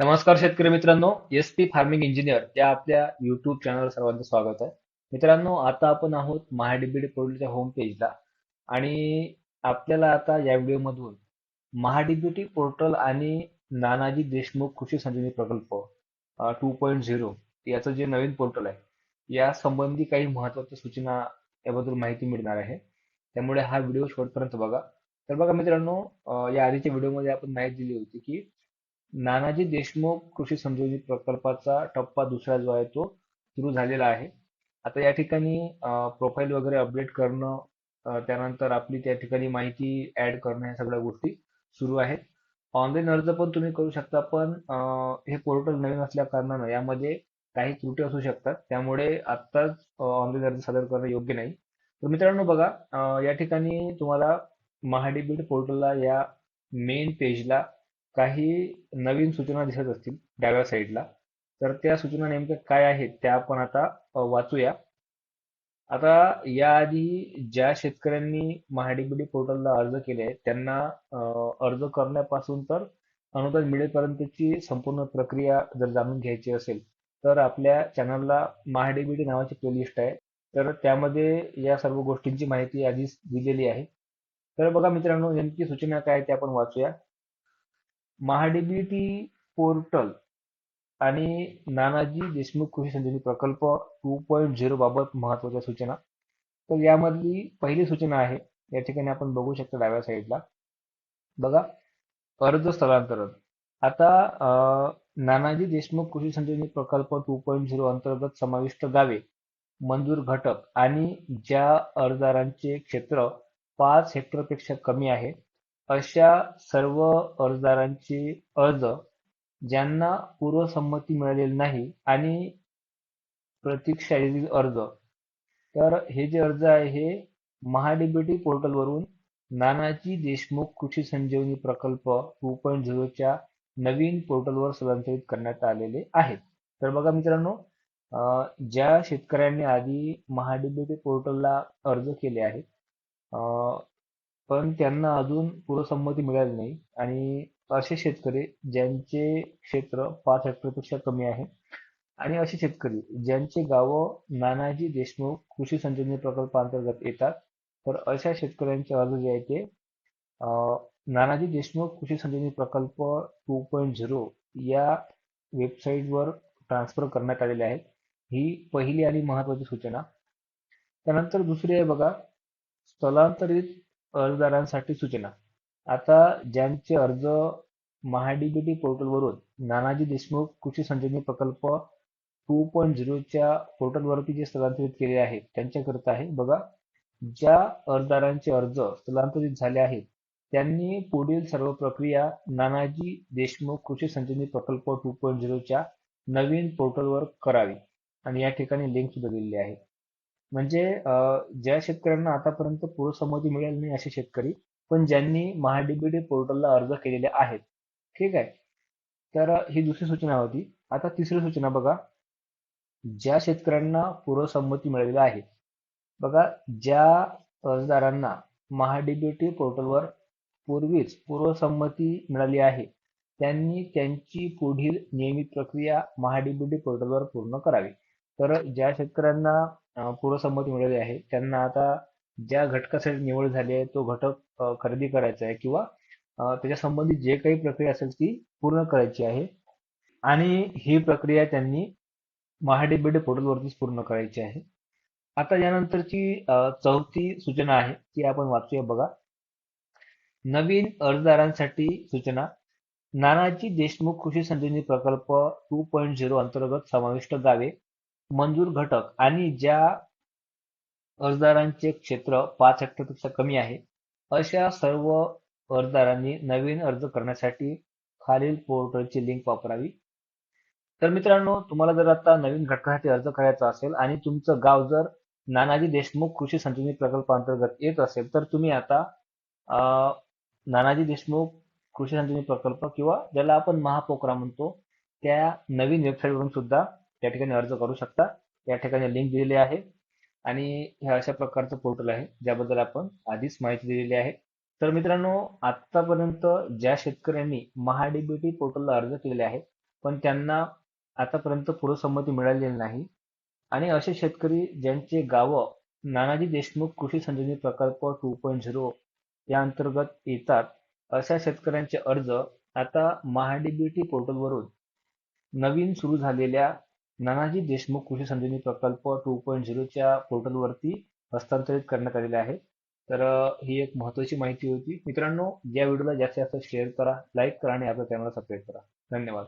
नमस्कार शेतकरी मित्रांनो एस पी फार्मिंग इंजिनियर या आपल्या युट्यूब चॅनलवर सर्वांचं स्वागत आहे. मित्रांनो आता आपण आहोत महाडीबीडी पोर्टलच्या होम पेजला आणि आपल्याला आता या व्हिडिओमधून महाडीबीटी पोर्टल आणि नानाजी देशमुख कृषी संजीवनी प्रकल्प टू पॉईंट झिरो याचं जे नवीन पोर्टल आहे या संबंधी काही महत्त्वाच्या सूचना याबद्दल माहिती मिळणार आहे. त्यामुळे हा व्हिडिओ शेवटपर्यंत बघा. तर बघा मित्रांनो या आधीच्या व्हिडिओमध्ये आपण माहिती दिली होती की नानाजी देशमुख कृषी संजीवनी प्रकल्पाचा टप्पा दुसरा जो आहे तो सुरू झालेला आहे. आता या ठिकाणी प्रोफाईल वगैरे अपडेट करणं त्यानंतर आपली त्या ठिकाणी माहिती ऍड करणं या सगळ्या गोष्टी सुरू आहेत. ऑनलाईन अर्ज पण तुम्ही करू शकता पण हे पोर्टल नवीन असल्या कारणानं यामध्ये काही त्रुटी असू शकतात. त्यामुळे आत्ताच ऑनलाईन अर्ज सादर करणं योग्य नाही. तर मित्रांनो बघा या ठिकाणी तुम्हाला महाडीबीड पोर्टलला या मेन पेजला काही नवीन सूचना दिसत असतील डाव्या साईडला तर त्या सूचना नेमक्या काय आहेत त्या आपण आता वाचूया. आता याआधी ज्या शेतकऱ्यांनी महाडीबीडी पोर्टलला अर्ज केले त्यांना अर्ज करण्यापासून तर अनुदान मिळेपर्यंतची संपूर्ण प्रक्रिया जर जाणून घ्यायची असेल तर आपल्या चॅनलला महाडीबीडी नावाची प्लेलिस्ट आहे. तर त्यामध्ये या सर्व गोष्टींची माहिती आधीच दिलेली आहे. तर बघा मित्रांनो नेमकी सूचना काय आहे ते आपण वाचूया. महाडीबीटी पोर्टल आणि नानाजी देशमुख कृषी संजीवनी प्रकल्प टू पॉईंट झिरो बाबत महत्त्वाच्या सूचना. तर यामधली पहिली सूचना आहे या ठिकाणी आपण बघू शकतो डाव्या साईडला बघा अर्ज स्थलांतरण. आता नानाजी देशमुख कृषी संजीवनी प्रकल्प टू पॉईंट झिरो अंतर्गत समाविष्ट गावे मंजूर घटक आणि ज्या अर्जदारांचे क्षेत्र पाच हेक्टरपेक्षा कमी आहे अशा सर्व अर्जदारांचे अर्ज ज्यांना पूर्वसंमती मिळालेली नाही आणि प्रतीक्षाधीन अर्ज. तर हे जे अर्ज आहे हे महाडीबीटी पोर्टलवरून नानाजी देशमुख कृषी संजीवनी प्रकल्प टू पॉईंट झिरोच्या नवीन पोर्टलवर स्थलांतरित करण्यात आलेले आहेत. तर बघा मित्रांनो ज्या शेतकऱ्यांनी आधी महाडीबीटी पोर्टलला अर्ज केले आहेत पण त्यांना अजून पूर्वसंमती मिळाली नाही. आणि असे शेतकरी ज्यांचे क्षेत्र पाच हेक्टरपेक्षा कमी आहे आणि असे शेतकरी ज्यांचे गावं नानाजी देशमुख कृषी संजीवनी प्रकल्पांतर्गत येतात तर अशा शेतकऱ्यांचे अर्ज जे आहे ते नानाजी देशमुख कृषी संजीवनी प्रकल्प टू पॉईंट झिरो या वेबसाईटवर ट्रान्सफर करण्यात आलेले आहेत. ही पहिली आणि महत्वाची सूचना. त्यानंतर दुसरी आहे बघा स्थलांतरित अर्जदारांसाठी सूचना. आता ज्यांचे अर्ज महाडीबीटी पोर्टलवरून नानाजी देशमुख कृषी संजीवनी प्रकल्प टू पॉईंट झिरोच्या पोर्टलवरती जे स्थलांतरित केले आहे त्यांच्याकरिता आहे. बघा ज्या अर्जदारांचे अर्ज स्थलांतरित झाले आहेत त्यांनी पुढील सर्व प्रक्रिया नानाजी देशमुख कृषी संजीवनी प्रकल्प टू पॉईंट झिरोच्या नवीन पोर्टलवर करावी. आणि या ठिकाणी लिंक सुद्धा दिलेली आहे. म्हणजे ज्या शेतकऱ्यांना आतापर्यंत पूर्वसंमती मिळाली नाही असे शेतकरी पण ज्यांनी महाडीबीटी पोर्टलला अर्ज केलेले आहेत. ठीक आहे? तर ही दुसरी सूचना होती. आता तिसरी सूचना बघा. ज्या शेतकऱ्यांना पूर्वसंमती मिळालेली आहे बघा ज्या अर्जदारांना महाडीबीटी पोर्टलवर पूर्वीच पूर्वसंमती मिळाली आहे त्यांनी त्यांची पुढील नियमित प्रक्रिया महाडीबीटी पोर्टलवर पूर्ण करावी. तर ज्या शेतकऱ्यांना पूर्वसंमती मिळाली आहे त्यांना आता ज्या घटकासाठी निवड झाली आहे तो घटक खरेदी करायचा आहे किंवा त्याच्या संबंधित जे काही प्रक्रिया असेल ती पूर्ण करायची आहे. आणि ही प्रक्रिया त्यांनी महाडीबीडी पोर्टलवरतीच पूर्ण करायची आहे. आता यानंतरची चौथी सूचना आहे ती आपण वाचूया बघा. नवीन अर्जदारांसाठी सूचना. नानाजी देशमुख कृषी संजीवनी प्रकल्प टू पॉईंट झिरो अंतर्गत समाविष्ट गावे मंजूर घटक आणि ज्या अर्जदारांचे क्षेत्र पाच हेक्टरपेक्षा कमी आहे अशा सर्व अर्जदारांनी नवीन अर्ज करण्यासाठी खालील पोर्टलची लिंक वापरावी. तर मित्रांनो तुम्हाला जर आता नवीन घटकासाठी अर्ज करायचा असेल आणि तुमचं गाव जर नानाजी देशमुख कृषी संजीवनी प्रकल्पांतर्गत येत असेल तर तुम्ही आता नानाजी देशमुख कृषी संजीवनी प्रकल्प किंवा ज्याला आपण महापोकरा म्हणतो त्या नवीन वेबसाईटवरून सुद्धा त्या ठिकाणी अर्ज करू शकता. या ठिकाणी लिंक दिलेली आहे. आणि ह्या अशा प्रकारचं पोर्टल आहे ज्याबद्दल आपण आधीच माहिती दिलेली आहे. तर मित्रांनो आतापर्यंत ज्या शेतकऱ्यांनी महाडीबीटी पोर्टलला अर्ज केलेले आहे पण त्यांना आतापर्यंत पूर्वसंमती मिळालेली नाही. आणि असे शेतकरी ज्यांचे गावं नानाजी देशमुख कृषी संजीवनी प्रकल्प टू पॉईंट झिरो या अंतर्गत येतात अशा शेतकऱ्यांचे अर्ज आता महाडीबीटी पोर्टलवरून नवीन सुरू झालेल्या नानाजी देशमुख कृषी संजीवनी प्रकल्प टू पॉईंट झिरोच्या पोर्टलवरती हस्तांतरित करण्यात आलेले आहे. तर ही एक महत्वाची माहिती होती. मित्रांनो या व्हिडिओला जास्तीत जास्त शेअर करा लाईक करा आणि आपल्या चॅनलला सबस्क्राईब करा. धन्यवाद.